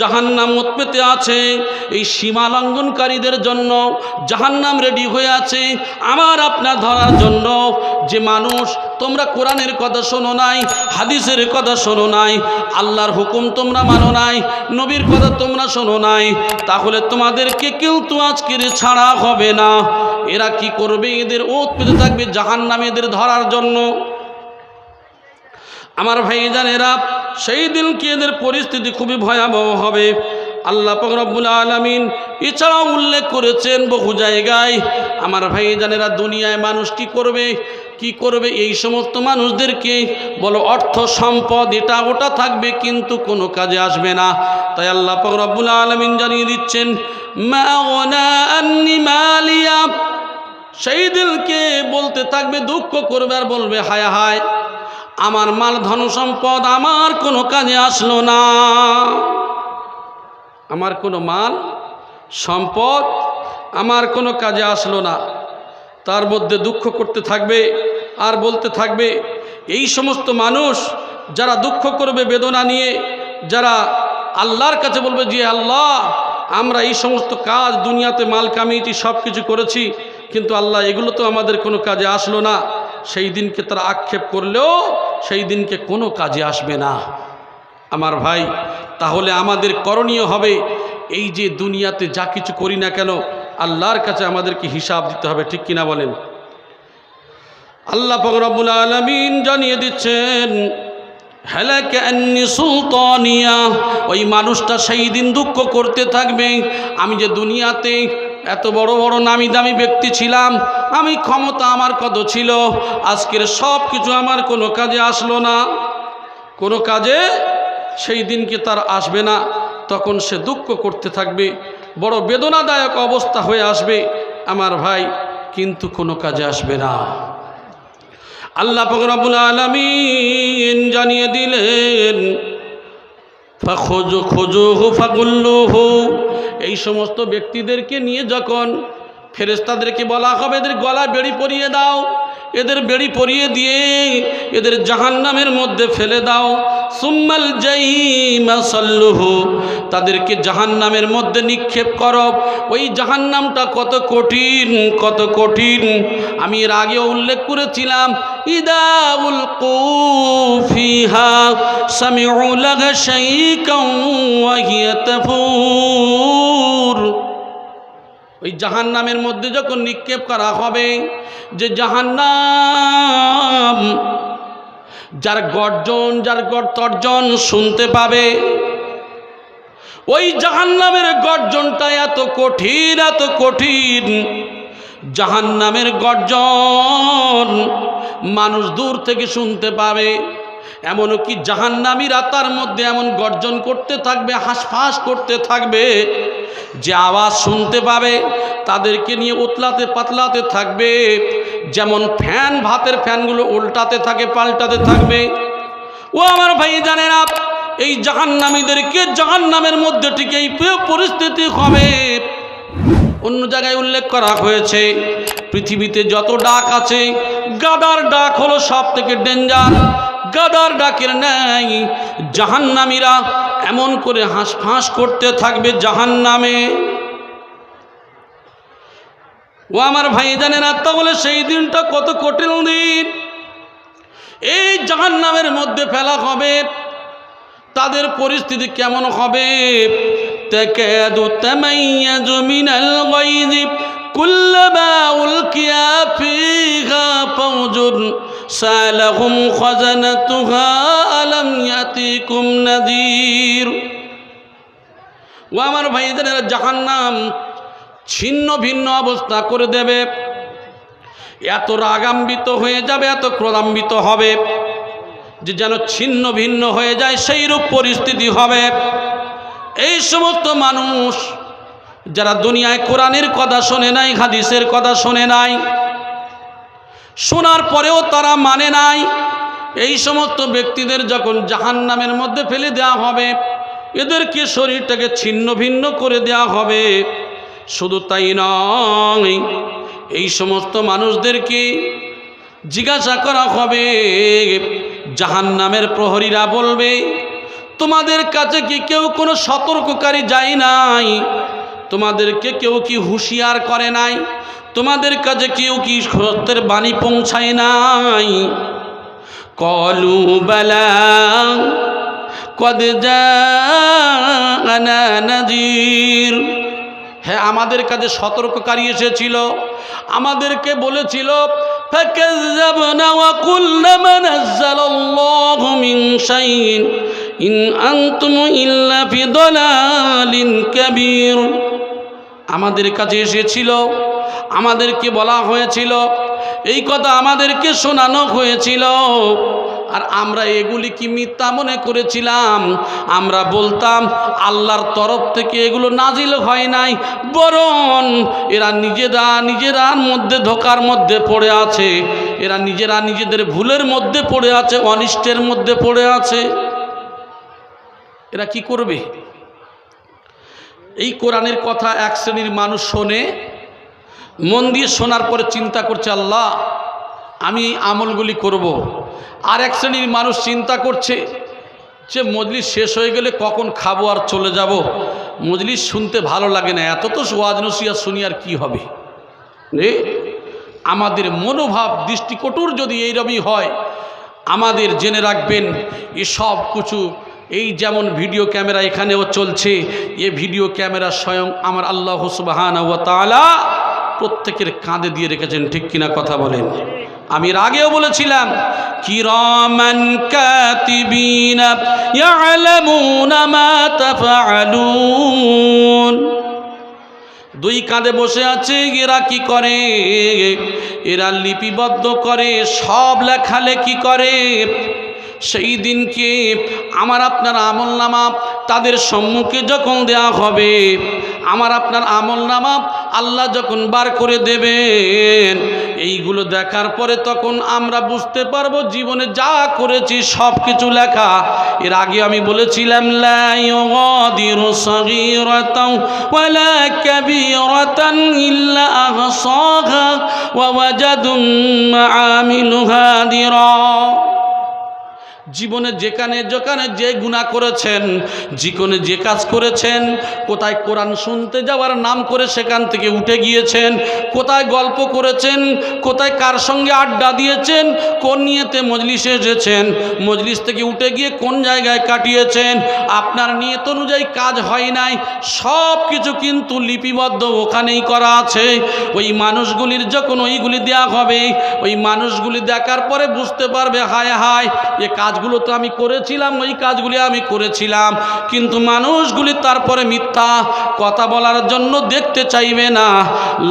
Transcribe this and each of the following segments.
জাহান্নাম উৎপেতে আছে। এই সীমা লঙ্ঘনকারীদের জন্য জাহান্নাম রেডি হয়ে আছে। আমার আপনার ধরার জন্য যে মানুষ তোমরা কোরআনের কথা শোনো নাই, হাদিসের কথা শোনো নাই, আল্লাহর হুকুম তোমরা মানো নাই, নবীর কথা তোমরা শোনো নাই, তাহলে তোমাদেরকে কেউ তো আজকের ছাড়া হবে না। এরা কি করবে? এদের ওত পেতে থাকবে জাহান্নাম এদের ধরার জন্য। আমার ভাইজানেরা, সেই দিনকে এদের পরিস্থিতি খুবই ভয়াবহ হবে? আল্লাহ রব্বুল আলমিন এছাড়াও উল্লেখ করেছেন বহু জায়গায়, আমার ভাইজানেরা দুনিয়ায় মানুষ কি করবে? কি করবে এই সমস্ত মানুষদেরকে? বলো, অর্থ সম্পদ, এটা ওটা থাকবে, কিন্তু কোনো কাজে আসবে না। তাই আল্লাহ রব্বুল আলমিন জানিয়ে দিচ্ছেন সেই দিনকে বলতে থাকবে, দুঃখ করবে আর বলবে, হায় হায়। আমার মাল ধন সম্পদ আমার কোনো কাজে আসলো না। আমার কোনো মাল সম্পদ আমার কোনো কাজে আসলো না। তার মধ্যে দুঃখ করতে থাকবে, আর বলতে থাকবে, এই সমস্ত মানুষ যারা দুঃখ করবে, বেদনা নিয়ে, যারা আল্লাহর কাছে বলবে যে, আল্লাহ, আমরা এই সমস্ত কাজ, দুনিয়াতে মাল কামিয়েছি সব কিছু করেছি কিন্তু আল্লাহ এগুলো তো আমাদের কোনো কাজে আসলো না। সেই দিনকে তারা আক্ষেপ করলেও সেই দিনকে কোনো কাজে আসবে না। আমার ভাই, তাহলে আমাদের করণীয় হবে এই যে দুনিয়াতে যা কিছু করি না কেন, আল্লাহর কাছে আমাদেরকে হিসাব দিতে হবে, ঠিক কিনা বলেন? আল্লাহ ফকরাবুল আলমিন জানিয়ে দিচ্ছেন ওই মানুষটা সেই দিন দুঃখ করতে থাকবে। আমি যে দুনিয়াতে এত বড় বড় নামি দামি ব্যক্তি ছিলাম। আমি ক্ষমতা আমার কত ছিল? আজকের সব কিছু আমার কোনো কাজে আসলো না। কোনো কাজে সেই দিনকে তার আসবে না। তখন সে দুঃখ করতে থাকবে। বড় বেদনাদায়ক অবস্থা হয়ে আসবে আমার ভাই, কিন্তু কোনো কাজে আসবে না। আল্লাহ ফকরাবুল আলমিন জানিয়ে দিলেন খোঁজো এই সমস্ত ব্যক্তিদেরকে নিয়ে যখন ফেরেস্তাদেরকে বলা হবে এদের গলা বেড়ি পরিয়ে দাও। এদের বেড়ি পরিয়ে দিয়ে এদের জাহান্নামের মধ্যে ফেলে দাও। সুম্মাল জাইমাসাল্লুহু তাদেরকে জাহান্নামের মধ্যে নিক্ষেপ করো। ওই জাহান্নামটা কত কঠিন কত কঠিন। আমি এর আগে উল্লেখ করেছিলাম ইদাউল কুফিহা ওই জাহান নামের মধ্যে যখন নিক্ষেপ করা হবে, যে জাহান্নাম যার গর্জন, যার তর্জন শুনতে পাবে, ওই জাহান্নামের গর্জনটা এত কঠিন এত কঠিন, জাহান্নামের গর্জন মানুষ দূর থেকে শুনতে পাবে। এমনকি জাহান্নামীরা তার মধ্যে এমন গর্জন করতে থাকবে, হাঁসফাঁস করতে থাকবে, যে আওয়াজ শুনতে পাবে, তাদেরকে নিয়ে উতলাতে পাতলাতে থাকবে, যেমন ফ্যান, ভাতের ফ্যানগুলো উল্টাতে থাকে, পাল্টাতে থাকবে। ও আমার ভাই জানে না এই জাহান্নামীদেরকে জাহান্নামের মধ্যে ঠিক এই পরিস্থিতি হবে। অন্য জায়গায় উল্লেখ করা হয়েছে, পৃথিবীতে যত ডাক আছে, গাদার ডাক হলো সব থেকে ডেঞ্জার। গাদার ডাকের নেই জাহান্নামীরা এমন করে হাঁস ফাঁস করতে থাকবে জাহান্নামে ও আমার ভাই জানে না তাহলে সেই দিনটা কত কঠিন দিন এই জাহান্নামের মধ্যে ফেলা হবে তাদের পরিস্থিতি কেমন হবে تكاد تميز من الغيظ كلما ألقي فيها فوج সালহুম খাজানাতুহা আলাম ও আমার ভাইদের জাহান্নাম ছিন্ন ভিন্ন অবস্থা করে দেবে। এত রাগাম্বিত হয়ে যাবে, এত ক্রদাম্বিত হবে যে যেন ছিন্ন ভিন্ন হয়ে যায় সেই রূপ পরিস্থিতি হবে। এই সমস্ত মানুষ যারা দুনিয়ায় কোরআনের কথা শোনে নাই, হাদিসের কথা শোনে নাই শোনার পরেও তারা মানে নাই। এই সমস্ত ব্যক্তিদের যখন জাহান নামের মধ্যে ফেলে দেওয়া হবে, এদেরকে শরীরটাকে ছিন্ন ভিন্ন করে দেওয়া হবে। শুধু তাই নয়, এই সমস্ত মানুষদেরকে জিজ্ঞাসা করা হবে জাহান নামের প্রহরীরা বলবে, তোমাদের কাছে কি কেউ কোনো সতর্ককারী যায় নাই? তোমাদেরকে কেউ কি হুঁশিয়ার করে নাই? তোমাদের কাছে কেউ কি সত্যের বাণী পৌঁছায় নাই কলু বালা কদ জানা নাজির হ্যাঁ আমাদের কাছে সতর্ককারী এসেছিল আমাদেরকে বলেছিল فكذبنا وقلنا ما نزل الله من شيء إن أنتم إلا في ضلال كبير আমাদের কাছে এসেছিল, আমাদেরকে বলা হয়েছিল, এই কথা আমাদেরকে শোনানো হয়েছিল। আর আমরা এগুলি কি মিথ্যা মনে করেছিলাম? আমরা বলতাম, আল্লাহর তরফ থেকে এগুলো নাজিল হয় নাই, বরং এরা নিজেরা নিজেরার মধ্যে ধোকার মধ্যে পড়ে আছে, এরা নিজেরা নিজেদের ভুলের মধ্যে পড়ে আছে, অনিষ্টের মধ্যে পড়ে আছে। এরা কি করবে? এই কোরআনের কথা এক শ্রেণির মানুষ শোনে, মন দিয়ে শোনার পরে চিন্তা করছে, আল্লাহ, আমি আমলগুলি করব। আর এক শ্রেণির মানুষ চিন্তা করছে যে, মজলিস শেষ হয়ে গেলে কখন খাব আর চলে যাব মজলিস শুনতে ভালো লাগে না, এত তো ওয়াজ নসিয়া শুনি আর কী হবে আমাদের মনোভাব, দৃষ্টিকটুর যদি এইরকমই হয়, আমাদের জেনে রাখবেন এসব কিছু এই যেমন ভিডিও ক্যামেরা এখানেও চলছে, এ ভিডিও ক্যামেরা স্বয়ং আমার আল্লাহ সুবাহান ও তালা প্রত্যেকের কাঁধে দিয়ে রেখেছেন, ঠিক কিনা কথা বলেন? আমি এর আগেও বলেছিলাম, কিরমান দুই কাঁধে বসে আছে, এরা কি করে? এরা লিপিবদ্ধ করে, সব লেখালেখি করে। সেই দিনকে আমার আপনার আমল নামা তাদের সম্মুখে যখন দেয়া হবে, আমার আপনার আমল নামা আল্লাহ যখন বার করে দেবেন, এইগুলো দেখার পরে তখন আমরা বুঝতে পারব জীবনে যা করেছি সব কিছু লেখা। এর আগে আমি বলেছিলাম ইল্লা জীবনে যেখানে যেখানে যে গুণা করেছেন জীবনে যে কাজ করেছেন, কোথায় কোরআন শুনতে যাওয়ার নাম করে সেখান থেকে উঠে গিয়েছেন, কোথায় গল্প করেছেন, কোথায় কার সঙ্গে আড্ডা দিয়েছেন, কোন নিয়েতে মজলিসে এসেছেন, মজলিস থেকে উঠে গিয়ে কোন জায়গায় কাটিয়েছেন, আপনার নিয়ত অনুযায়ী কাজ হয় নাই সব কিছু কিন্তু লিপিবদ্ধ ওখানেই করা আছে। ওই মানুষগুলির যখন ওইগুলি দেয়া হবে, ওই মানুষগুলি দেখার পরে বুঝতে পারবে, হায় হায়, এ কাজগুলো তো আমি করেছিলাম ওই কাজগুলি আমি করেছিলাম কিন্তু মানুষগুলি তারপরে মিথ্যা কথা বলার জন্য দেখতে চাইবে না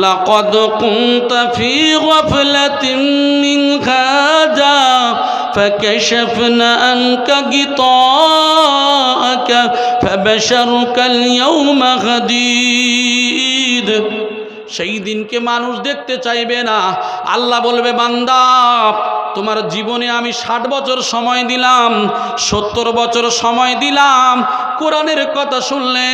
লাকদ কুনতা ফি গাফলাতিন মিন হাজা فكشفنا عنك غطاءك فبشرك اليوم غديد সেই দিনকে মানুষ দেখতে চাইবে না। আল্লাহ বলবে, বান্দা, তোমার জীবনে আমি ষাট বছর সময় দিলাম, সত্তর বছর সময় দিলাম। কোরআনের কথা শুনলে,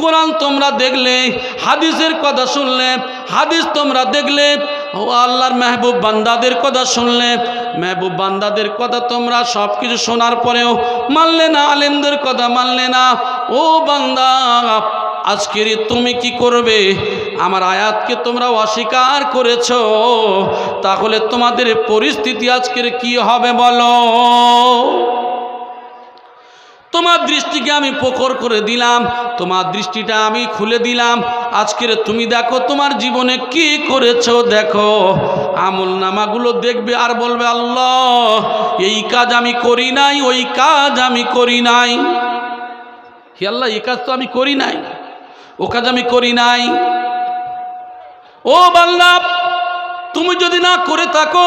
কোরআন তোমরা দেখলে, হাদিসের কথা শুনলে, হাদিস তোমরা দেখলে ও আল্লাহর মেহবুব বান্দাদের কথা শুনলে, মেহবুব বান্দাদের কথা তোমরা সব কিছু শোনার পরেও মানলে না, আলেমদের কথা মানলে না। ও বান্দা, আজকের তুমি কি করবে? আমার আয়াতকে তোমরা অস্বীকার করেছ। তাহলে তোমাদের পরিস্থিতি আজকের কি হবে বলো? তোমার দৃষ্টিকে আমি প্রখর করে দিলাম, তোমার দৃষ্টিটা আমি খুলে দিলাম। আজকের তুমি দেখো তোমার জীবনে কি করেছ দেখো। আমল নামাগুলো দেখবে আর বলবে, আল্লাহ, এই কাজ আমি করি নাই, ওই কাজ আমি করি নাই। হে আল্লাহ, এই কাজ তো আমি করি নাই, ও কাজ আমি করি নাই। ও বাল্লা তুমি যদি না করে থাকো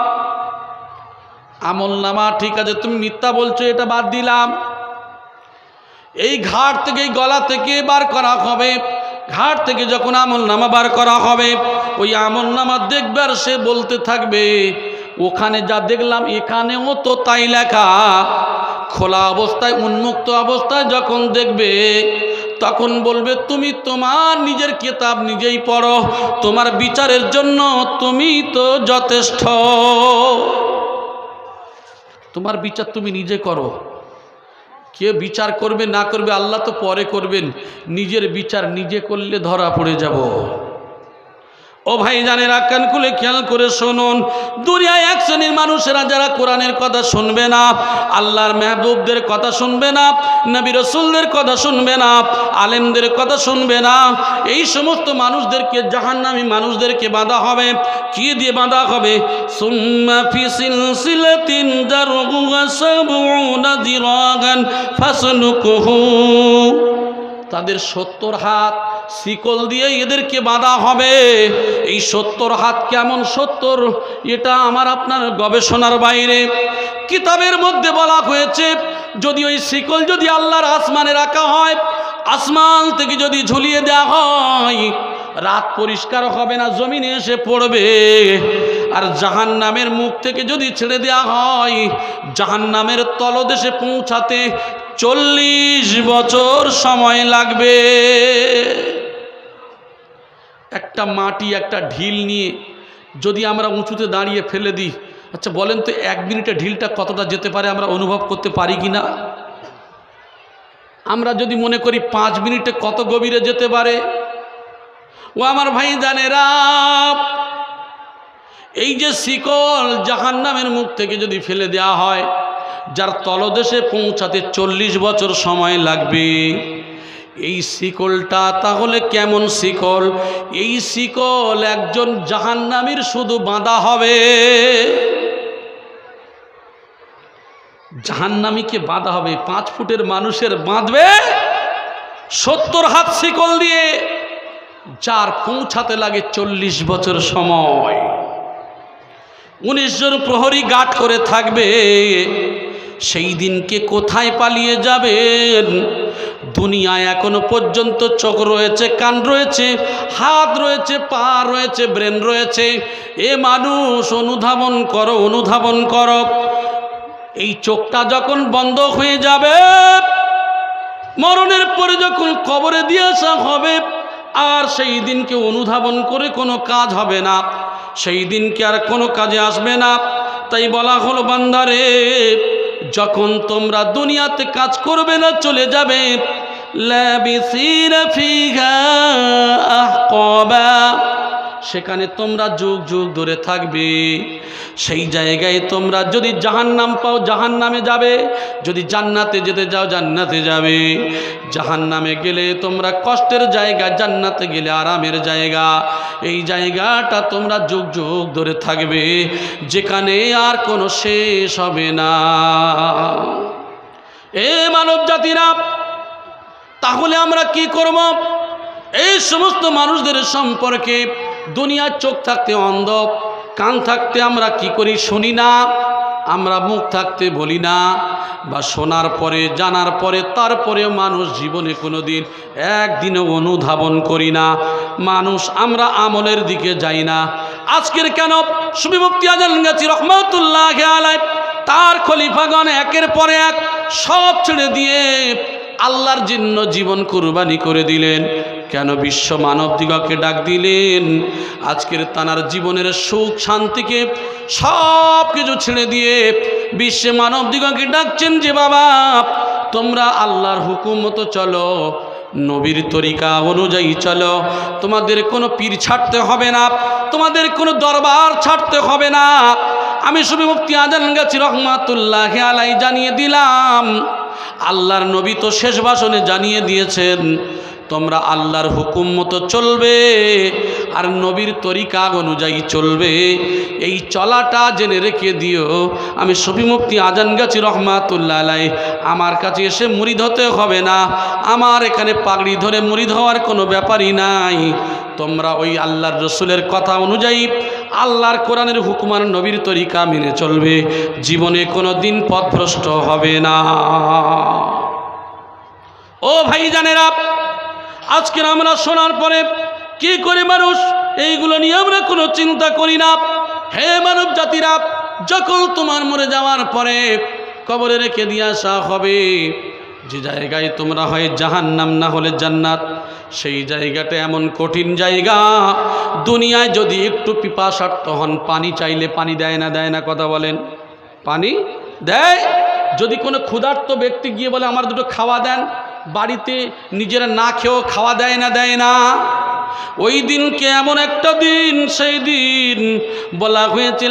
আমল নামা, ঠিক আছে, তুমি মিথ্যা বলছো, এটা বাদ দিলাম। এই ঘাট থেকে, এই গলা থেকে বার করা হবে। ঘাট থেকে যখন আমল নামা বার করা হবে, ওই আমল নামা দেখবে আর সে বলতে থাকবে, ওখানে যা দেখলাম, এখানেও তো তাই লেখা। খোলা অবস্থায়, উন্মুক্ত অবস্থায় যখন দেখবে, তখন বলবে, তুমি তোমার নিজের কিতাব নিজেই পড়ো, তোমার বিচারের জন্য তুমি তো যথেষ্ট। তোমার বিচার তুমি নিজে করো। কে বিচার করবে না করবে আল্লাহ তো পরে করবেন। নিজের বিচার নিজে করলে ধরা পড়ে যাব। ও ভাই জানেরা কান খুলে খেয়াল করে শুনুন। দুনিয়ায় এক শ্রেণির মানুষেরা যারা কোরআনের কথা শুনবে না, আল্লাহর মেহবুবদের কথা শুনবে না, নবী রসুলদের কথা শুনবে না, আলেমদের কথা শুনবে না, এই সমস্ত মানুষদেরকে, জাহান্নামী মানুষদেরকে বাঁধা হবে। কি দিয়ে বাঁধা হবে? তাদের সত্তর হাত শিকল দিয়ে এদেরকে বাঁধা হবে। এই সত্তর হাত কেমন সত্তর? এটা আমার আপনার গবেষণার বাইরে। কিতাবের মধ্যে বলা হয়েছে, যদি ওই শিকল যদি আল্লাহর আসমানে রাখা হয়, আসমান থেকে যদি ঝুলিয়ে দেওয়া হয়, রাত পরিষ্কার হবে না, জমিনে এসে পড়বে। আর জাহান নামের মুখ থেকে যদি ছেড়ে দেওয়া হয় জাহান নামের তলদেশে পৌঁছাতে চল্লিশ বছর সময় লাগবে। একটা মাটি, একটা ঢিল নিয়ে যদি আমরা উঁচুতে দাঁড়িয়ে ফেলে দিই আচ্ছা বলেন তো এক মিনিটে ঢিলটা কতটা যেতে পারে আমরা অনুভব করতে পারি কি না? আমরা যদি মনে করি পাঁচ মিনিটে কত গভীরে যেতে পারে? ও আমার ভাই জানে জানেরা, এই যে শিকল জাহান নামের মুখ থেকে যদি ফেলে দেওয়া হয়, যার তলদেশে পৌঁছাতে চল্লিশ বছর সময় লাগবে। এই শিকলটা তাহলে কেমন শিকল? এই শিকল একজন জাহান্নামীর শুধু বাঁধা হবে। জাহান্নামীকে বাঁধা হবে। পাঁচ ফুটের মানুষের বাঁধবে সত্তর হাত শিকল দিয়ে, যার পৌঁছাতে লাগে চল্লিশ বছর সময়। উনিশ জন প্রহরী গাট করে থাকবে। সেই দিনকে কোথায় পালিয়ে যাবেন? দুনিয়ায় এখনও পর্যন্ত চোখ রয়েছে, কান রয়েছে, হাত রয়েছে, পা রয়েছে, ব্রেন রয়েছে। এ মানুষ, অনুধাবন করো অনুধাবন করো। এই চোখটা যখন বন্ধ হয়ে যাবে, মরণের পরে যখন কবরে দিয়ে আসা হবে, আর সেই দিনকে অনুধাবন করে কোনো কাজ হবে না। সেই দিনকে আর কোনো কাজে আসবে না। তাই বলা হলো, বান্দারে যখন তোমরা দুনিয়াতে কাজ করবে না চলে যাবে। লাবিসিনা ফিহা আহকাবা সেখানে তোমরা যুগ যুগ ধরে থাকবে। সেই জায়গায় তোমরা যদি জাহান্নাম পাও, জাহান্নামে যাবে। যদি জান্নাতে যেতে যাও, জান্নাতে যাবে। জাহান্নামে গেলে তোমরা কষ্টের জায়গা, জান্নাতে গেলে আরামের জায়গা। এই জায়গাটা তোমরা যুগ যুগ ধরে থাকবে, যেখানে আর কোনো শেষ হবে না। এ মানব জাতিরা তাহলে আমরা কি করব? এই সমস্ত মানুষদের সম্পর্কে দুনিয়ার চোখ থাকতে অন্ধ কান থাকতে আমরা কি করি শুনি না, আমরা মুখ থাকতে বলি না, বা শোনার পরে, জানার পরে, তারপরেও মানুষ জীবনে কোনো দিন একদিনও অনুধাবন করি না। মানুষ আমরা আমলের দিকে যাই না। আজকের কেন সুবিমুক্তি আজান গেছি রহমতুল্লাহ তার খলিফাগণ একের পরে এক সব ছেড়ে দিয়ে আল্লাহর জন্য জীবন কুরবানি করে দিলেন। কেন বিশ্ব মানব দিগকে ডাক দিলেন? আজকের তানার জীবনের সুখ, শান্তিকে সব কিছু ছেড়ে দিয়ে বিশ্বে মানব দিগকে ডাকছেন যে বাবা, তোমরা আল্লাহর হুকুম মতো চলো, নবীর তরিকা অনুযায়ী চলো। তোমাদের কোনো পীর ছাড়তে হবে না, তোমাদের কোনো দরবার ছাড়তে হবে না। আমি শুধু মুক্তি আজান গাছি রহমাতুল্লাহ আলাই জানিয়ে দিলাম আল্লাহর নবী তো শেষ ভাষণে জানিয়ে দিয়েছেন, তোমরা আল্লাহর হুকুম মতো চলবে আর নবীর তরিকা অনুযায়ী চলবে। এই চলাটা জেনে রেখে দিও, আমি মুফতি আজান গাছি রহমাতুল্লাহ আলাই আমার কাছে এসে মুড়ি হতে হবে না। আমার এখানে পাগড়ি ধরে মুড়ি হওয়ার কোনো ব্যাপারই নাই। তোমরা ওই আল্লাহর রসুলের কথা অনুযায়ী আল্লাহর কোরআনের হুকুমার নবীর তরিকা মেনে চলবে। জীবনে কোনো দিন পথভ্রষ্ট হবে না। ও ভাই জানেরা আজকের আমরা শোনার পরে কি করে মানুষ? এইগুলো নিয়ে আমরা কোনো চিন্তা করি না। হে মানব জাতিরা, যখন তোমার মরে যাওয়ার পরে কবরে রেখে দিয়ে আসা হবে। যে জায়গায় তোমরা হয় জাহান্নাম না হলে জান্নাত সেই জায়গাটা এমন কঠিন জায়গা। দুনিয়ায় যদি একটু পিপাসার্থ হন, পানি চাইলে পানি দেয় না দেয় না কথা বলেন। পানি দেয়? যদি কোনো ক্ষুধার্ত ব্যক্তি গিয়ে বলে, আমার দুটো খাওয়া দেন। বাড়িতে নিজেরা না খেয়েও খাওয়া দেয় না দেয় না। ওই দিনকে এমন একটা দিন, সেই দিন বলা হয়েছে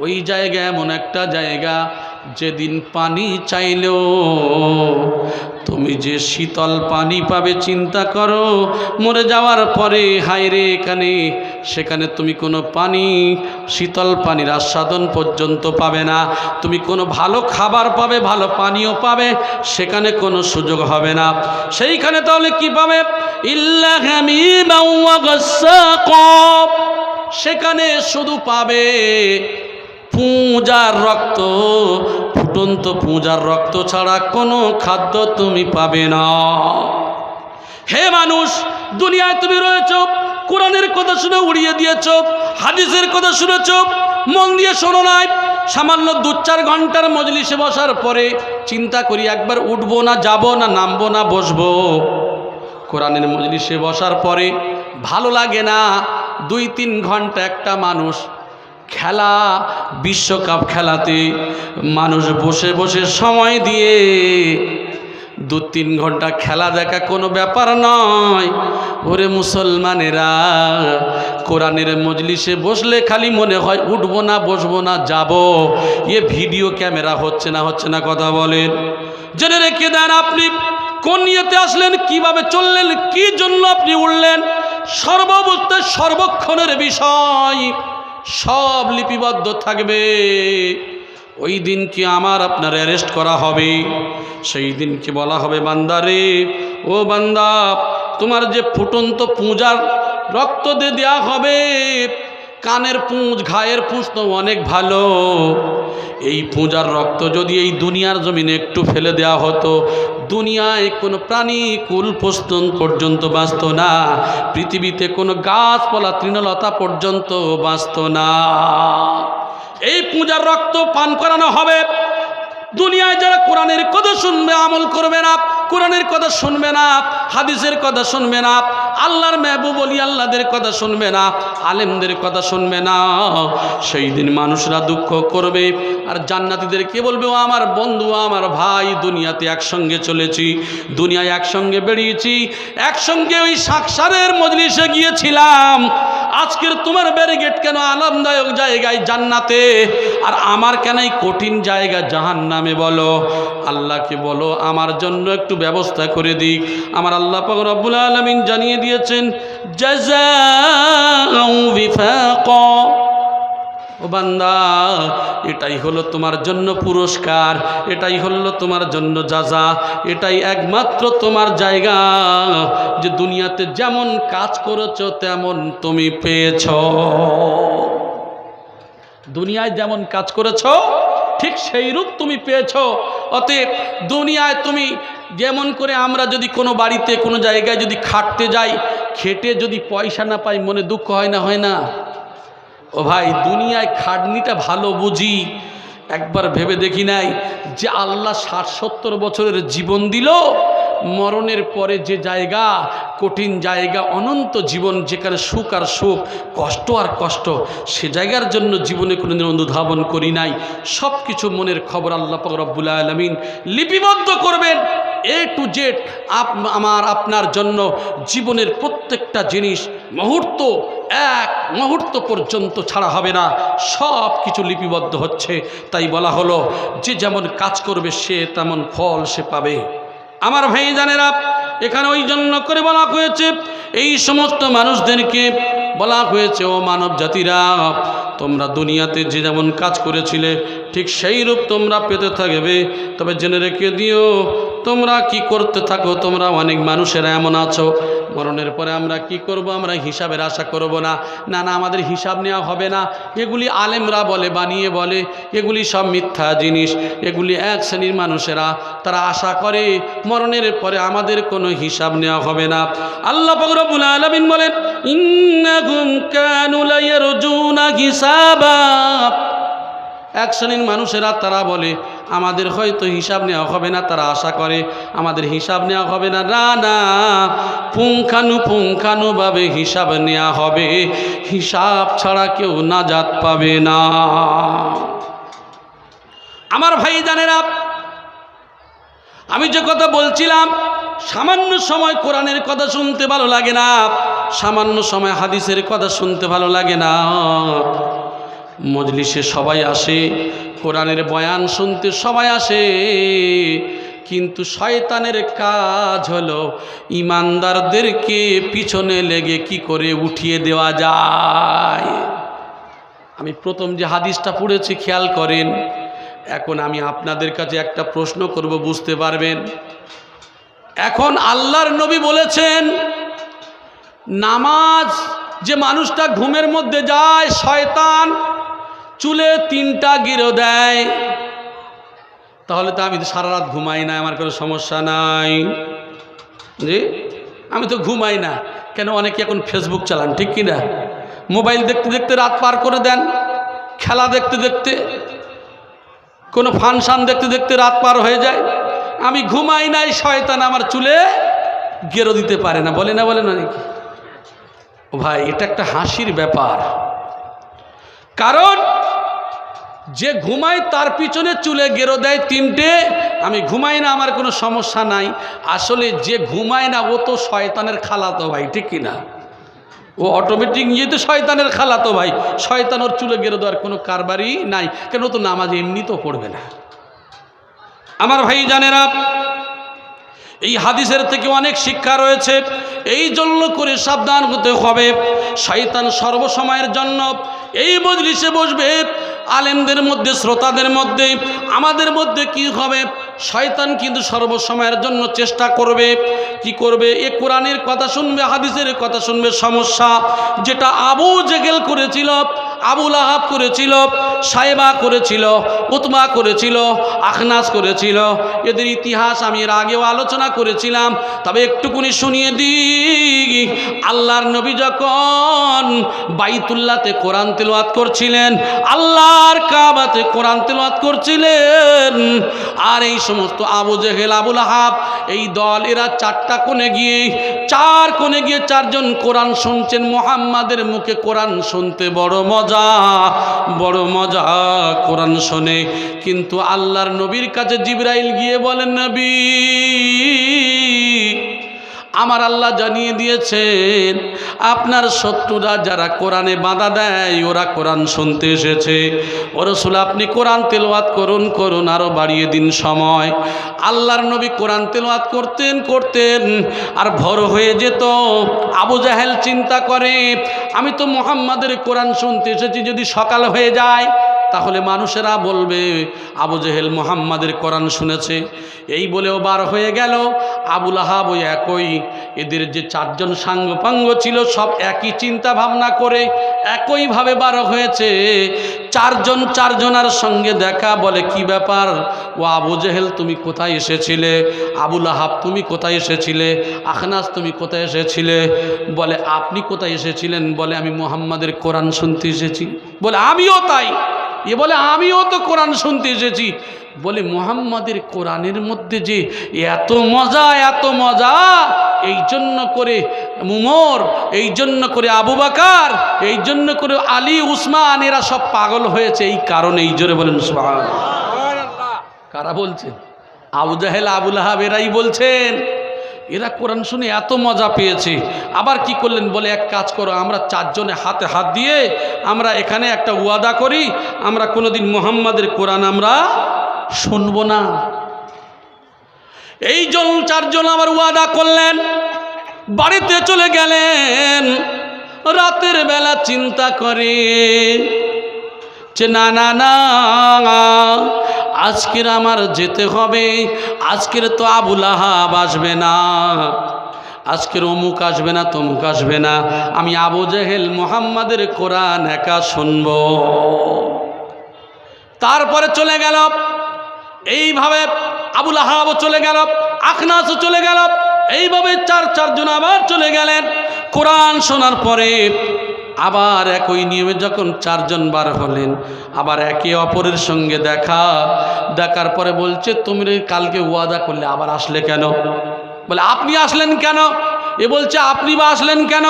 ওই জায়গা এমন একটা জায়গা যেদিন পানি চাইলেও, তুমি যে শীতল পানি পাবে চিন্তা করো, মরে যাওয়ার পরে হায়রে এখানে, সেখানে তুমি কোনো পানি, শীতল পানির আস্বাদন পর্যন্ত পাবে না। তুমি কোনো ভালো খাবার পাবে, ভালো পানীয় পাবে, সেখানে কোনো সুযোগ হবে না। সেইখানে তাহলে কি পাবে? সেখানে শুধু পাবে পূজার রক্ত, ফুটন্ত পূজার রক্ত ছাড়া কোনো খাদ্য তুমি পাবে না। হে মানুষ, দুনিয়ায় তুমি রয়েছ, কোরআনের কথা শুনে উড়িয়ে দিয়েছ, হাদিসের কথা শুনেছ, মন দিয়ে শোনো নাই, সামান্য দু চার ঘণ্টার মজলিসে বসার পরে চিন্তা করি একবার উঠবো না, যাব না, নামবো না, বসবো। কোরআনের মজলিসে বসার পরে ভালো লাগে না, দুই তিন ঘণ্টা একটা মানুষ খেলা, বিশ্বকাপ খেলাতে মানুষ বসে বসে সময় দিয়ে দু তিন ঘণ্টা খেলা দেখা কোনো ব্যাপার নয়। ওরে মুসলমানেরা, কোরআনের মজলিসে বসলে খালি মনে হয় উঠবো না, বসবো না, যাব। এ ভিডিও ক্যামেরা হচ্ছে না হচ্ছে না কথা বলেন। জেনে রেখে দেন আপনি, কোন নিয়েতে আসলেন, কীভাবে চললেন, কি জন্য আপনি উঠলেন? সর্বাবস্থায় সর্বক্ষণের বিষয়। সব লিপিবদ্ধ থাকবে। ওই দিন কি আমার আপনার অ্যারেস্ট করা হবে? সেই দিন কি বলা হবে বান্দারে ও বান্দা, তোমার যে ফুটন্ত পূজার রক্ত দিয়ে দেওয়া হবে কানের পুঁজ, ঘায়ের পুঁজ তো অনেক ভালো। এই পূজার রক্ত যদি এই দুনিয়ার জমিনে একটু ফেলে দেওয়া হতো, দুনিয়ায় কোনো প্রাণী কুল পোস্তন পর্যন্ত বাঁচত না, পৃথিবীতে কোনো গাছপালা, তৃণলতা পর্যন্ত বাঁচত না। এই পূজার রক্ত পান করানো হবে। দুনিয়ায় যারা কোরআনের কথা শুনবে, আমল করবে না, কোরআনের কথা শুনবে না, হাদিসের কথা শুনবে না আল্লাহর মেহবুব বলি আল্লাহদের কথা শুনবে না, আলেমদের কথা শুনবে না। সেই দিন মানুষরা দুঃখ করবে আর জান্নাতীদের কে বলবে, ও আমার বন্ধু আমার ভাই, দুনিয়াতে একসঙ্গে চলেছি, দুনিয়ায় একসঙ্গে বেরিয়েছি, একসঙ্গে ওই সাকসারের মজলিসে গিয়েছিলাম। আজকের তোমার ব্যারিগেট কেন আরামদায়ক জায়গায় জান্নাতে? আর আমার কেন এই কঠিন জায়গা জাহান নামে বলো? আল্লাহকে বলো, আমার জন্য একটু ব্যবস্থা করে দিক। আমার আল্লাহ রব্বুল আলমিন জানিয়ে দিয়েছেন বান্দা, এটাই হলো তোমার জন্য পুরস্কার, এটাই হলো তোমার জন্য যাজা, এটাই একমাত্র তোমার জায়গা। যে দুনিয়াতে যেমন কাজ করেছ, তেমন তুমি পেয়েছ। দুনিয়ায় যেমন কাজ করেছ ঠিক সেই রূপ তুমি পেয়েছ। অতএব দুনিয়ায় তুমি যেমন করে আমরা যদি কোনো বাড়িতে, কোনো জায়গায় যদি খাটতে যাই, খেটে যদি পয়সা না পাই, মনে দুঃখ হয় না হয় না? ও ভাই, দুনিয়ায় খাটনিটা ভালো বুঝি। একবার ভেবে দেখি নাই যে আল্লাহ ষাট সত্তর বছরের জীবন দিল মরণের পরে যে জায়গা, কঠিন জায়গা, অনন্ত জীবন, যেখানে সুখ আর সুখ, কষ্ট আর কষ্ট, সে জায়গার জন্য জীবনে কোনোদিন অনুধাবন করি নাই। সব কিছু মনের খবর আল্লাহ রব্বুল আলমিন লিপিবদ্ধ করবেন। এ টু জেড আমার, আপনার জন্য জীবনের প্রত্যেকটা জিনিস মুহূর্ত, এক মুহূর্ত পর্যন্ত ছাড়া হবে না। সব কিছু লিপিবদ্ধ হচ্ছে। তাই বলা হলো, যে যেমন কাজ করবে, সে তেমন ফল সে পাবে। আমার ভাই জানেরা এখানে ওই জন্য করে বলা হয়েছে, এই সমস্ত মানুষদেরকে বলা হয়েছে, ও মানব জাতিরা তোমরা দুনিয়াতে যে যেমন কাজ করেছিলে, ঠিক সেই রূপ তোমরা পেতে থাকবে। তবে জেনে রেখে দিও তোমরা কি করতে থাকো? তোমরা অনেক মানুষেরা এমন আছো। মরণের পরে আমরা কি করব? আমরা হিসাবের আশা করব না। না না, আমাদের হিসাব নেওয়া হবে না। এগুলি আলেমরা বলে, বানিয়ে বলে। এগুলি সব মিথ্যা জিনিস। এগুলি এক শ্রেণির মানুষেরা। তারা আশা করে, মরণের পরে আমাদের কোনো হিসাব নেওয়া হবে না। আল্লাহ ফকরবুল আলমিন বলেন এক শ্রেণির মানুষেরা তারা বলে আমাদের হয়তো হিসাব নেওয়া হবে না, তারা আশা করে। আমাদের হিসাব নেওয়া হবে না না না। পুঙ্খানু পুঙ্খানুভাবে হিসাব নেওয়া হবে। হিসাব ছাড়া কেউ নাজাত পাবে না। আমার ভাই জানেরা, আমি যে কথা বলছিলাম, সামান্য সময় কোরআনের কথা শুনতে ভালো লাগে না, সামান্য সময় হাদিসের কথা শুনতে ভালো লাগে না। মজলিসে সবাই আসে, কোরআনের বয়ান শুনতে সবাই আসে। কিন্তু শয়তানের কাজ হলো ইমানদারদেরকে পিছনে লেগে কি করে উঠিয়ে দেওয়া যায়। আমি প্রথম যে হাদিসটা পড়েছি, খেয়াল করেন, এখন আমি আপনাদের কাছে একটা প্রশ্ন করব, বুঝতে পারবেন? এখন আল্লাহর নবী বলেছেন, নামাজ যে মানুষটা ঘুমের মধ্যে যায়, শয়তান চুলে তিনটা গিরো দেয়। তাহলে তো আমি তো সারা রাত ঘুমাই না, আমার কোনো সমস্যা নাই। জি? আমি তো ঘুমাই না। কেন অনেকে এখন ফেসবুক চালান, ঠিক কি না? মোবাইল দেখতে দেখতে রাত পার করে দেন, খেলা দেখতে দেখতে, কোনো ফাংশান দেখতে দেখতে রাত পার হয়ে যায়। আমি ঘুমাই নাই, শয়তান আমার চুলে গেরো দিতে পারে না। বলে না বলে না নাকি? ভাই, এটা একটা হাসির ব্যাপার। কারণ যে ঘুমায় তার পিছনে চুলে গেরো দেয় তিনটে, আমি ঘুমাই না, আমার কোনো সমস্যা নাই। আসলে যে ঘুমায় না, ও তো শয়তানের খালাতো ভাই, ঠিক কি না ও অটোমেটিক নিয়ে তো শয়তানের খালাতো ভাই। শয়তান ওর চুলে গেরো দেওয়ার কোনো কারবারই নাই। কেন তো নামাজ এমনি তো পড়বে না। আমার ভাই জানেরা, এই হাদিসের থেকে অনেক শিক্ষা রয়েছে। এই জন্য করে সাবধান হতে হবে। শয়তান সর্বসময়ের জন্য এই মজলিসে বসবে, আলেমদের মধ্যে, শ্রোতাদের মধ্যে, আমাদের মধ্যে কি হবে? শয়তান কিন্তু সর্বসময়ের জন্য চেষ্টা করবে। কি করবে? এ কোরআনের কথা শুনবে, হাদিসের কথা শুনবে, সমস্যা যেটা আবু জেগেল করেছিল আবুল আহাব করেছিল সাহেবা করেছিল, উতমা করেছিল, আখনাস করেছিল। এদের ইতিহাস আমি এর আগেও আলোচনা করেছিলাম, তবে একটুকুনি শুনিয়ে দিই। আল্লাহর নবী যখন বাইতুল্লাতে কোরআন তেলোয়াত করছিলেন, আল্লাহর কাবাতে কোরআন তেলোয়াত করছিলেন, আর এই সমস্ত আবু জেহেল আবুল আহাব এই দল, এরা চারটা কোণে গিয়ে, চার কোণে গিয়ে চারজন কোরআন শুনছেন, মোহাম্মাদের মুখে কোরআন শুনতে বড় মজা। বড় মজা কোরআন শোনে। কিন্তু আল্লাহর নবীর কাছে জিব্রাইল গিয়ে বলেন নবী আমার আল্লাহ জানিয়ে দিয়েছেন, আপনার শত্রুরা যারা কোরআনে বাধা দেয়, ওরা কোরআন শুনতে এসেছে। ওরসুল আপনি কোরআন তেলোয়াত করুন করুন আরও বাড়িয়ে দিন সময়। আল্লাহর নবী কোরআন তেলোয়াত করতেন করতেন, আর ভর হয়ে যেত। আবু জাহেল চিন্তা করে, আমি তো মোহাম্মদের কোরআন শুনতে এসেছি, যদি সকাল হয়ে যায় তাহলে মানুষেরা বলবে, আবু জেহেল মোহাম্মদের কোরআন শুনেছে। এই বলেও বার হয়ে গেল। আবুল আহাব ওই একই। এদের যে চারজন সাঙ্গপাঙ্গ ছিল, সব একই চিন্তা ভাবনা করে একইভাবে বার হয়েছে। চারজন চারজনার সঙ্গে দেখা বলে, কি ব্যাপার? ও আবু জেহেল, তুমি কোথায় এসেছিলে? আবুল আহাব তুমি কোথায় এসেছিলে? আখনাস, তুমি কোথায় এসেছিলে? বলে, আপনি কোথায় এসেছিলেন? বলে, আমি মোহাম্মদের কোরআন শুনতে এসেছি। বলে, আমিও তাই। এ বলে, আমিও তো কোরআন শুনতে এসেছি। বলে, মোহাম্মদের কোরআনের মধ্যে যে এত মজা এত মজা, এই জন্য করে মুমর এই জন্য করে আবু বাকার, এই জন্য করে আলী, উসমান, এরা সব পাগল হয়েছে। এই কারণে এই জোরে বলেন। কারা বলছেন? আবু জাহেল, আবুল আহাব, এরাই বলছেন। এরা কোরআন শুনে এত মজা পেয়েছে। আবার কি করলেন? বলে, এক কাজ করো, আমরা চারজনে হাতে হাত দিয়ে আমরা এখানে একটা ওয়াদা করি, আমরা কোনোদিন মোহাম্মদের কোরআন আমরা শুনব না। এই জন চারজন আবার ওয়াদা করলেন, বাড়িতে চলে গেলেন, রাতের বেলা চিন্তা করে যে, না না না আজকের আমার যেতে হবে, আজকের তো আবুল আহাব আসবে না। আজকের অমুক আসবে না, তমুক আসবে না। আমি আবু জেহেল মোহাম্মদের কোরআন একা শুনব। তারপরে চলে গেল, এইভাবে আবুল আহাবও চলে গেল আখনাসও চলে গেল, এইভাবে চার চারজন আবার চলে গেলেন। কোরআন শোনার পরে আবার একই নিয়মে যখন চারজন বার হলেন, আবার একে অপরের সঙ্গে দেখা, দেখার পরে বলছে, তুমি কালকে ওয়াদা করলে, আবার আসলে কেন? বলে, আপনি আসলেন কেন? এ বলছে, আপনি বা আসলেন কেন?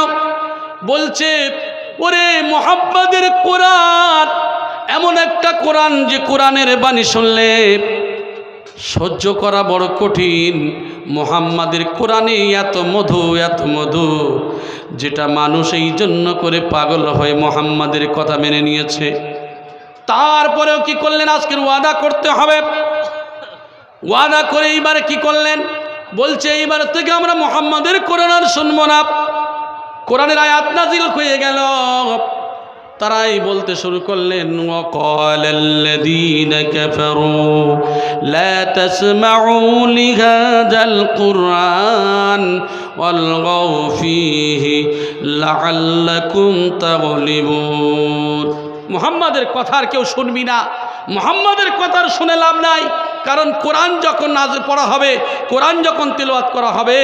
বলছে, ওরে মোহাম্মদের কোরআন, এমন একটা কোরআন যে কোরআনের বাণী শুনলে সহ্য করা বড় কঠিন। মোহাম্মদের কোরআনে এত মধু এত মধু। যেটা মানুষ এই জন্য করে পাগল হয়ে মোহাম্মদের কথা মেনে নিয়েছে তারপরেও কি করলেন আজকের ওয়াদা করতে হবে ওয়াদা করে এইবারে কি করলেন বলছে এইবার থেকে আমরা মোহাম্মদের কোরআন আর শুনবো না কোরআনের আয়াত নাজিল হয়ে গেল তারাই বলতে শুরু করলেন وقال الذين كفروا لا تسمعوا لهذا القرآن والغوا فيه لعلكم تغلبون মুহাম্মাদের কথার কেউ শুনবি না মুহাম্মাদের কথার শুনে লাভ নাই কারণ কোরআন যখন নাজ পড়া হবে কোরআন যখন তেলাওয়াত করা হবে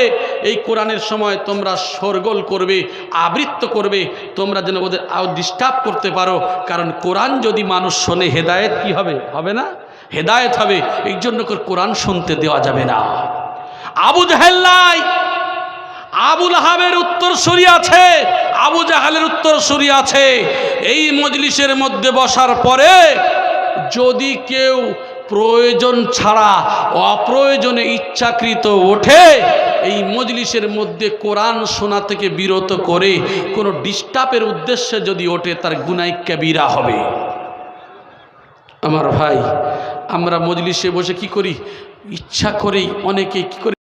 এই কোরআনের সময় তোমরা শোরগোল করবে আবৃত্ত করবে তোমরা যেন ওদের ডিস্টার্ব করতে পারো কারণ কোরআন যদি মানুষ শোনে হেদায়েত কি হবে হবে না হেদায়েত হবে এই জন্য করে কোরআন শুনতে দেওয়া যাবে না আবু জাহেল্লাই আবুল হাবের উত্তর সরি আছে, আবু জাহালের উত্তর সরি আছে। এই মজলিসের মধ্যে বসার পরে যদি কেউ প্রয়োজন ছাড়া, অপ্রয়োজনে ইচ্ছাকৃত ওঠে, এই মজলিসের মধ্যে কোরআন শোনা থেকে বিরত করে, কোনো ডিস্টার্বের উদ্দেশ্যে যদি ওঠে, তার গুনাই কবিরা হবে। আমার ভাই, আমরা মজলিসে বসে কি করি? ইচ্ছা করেই অনেকে কি করি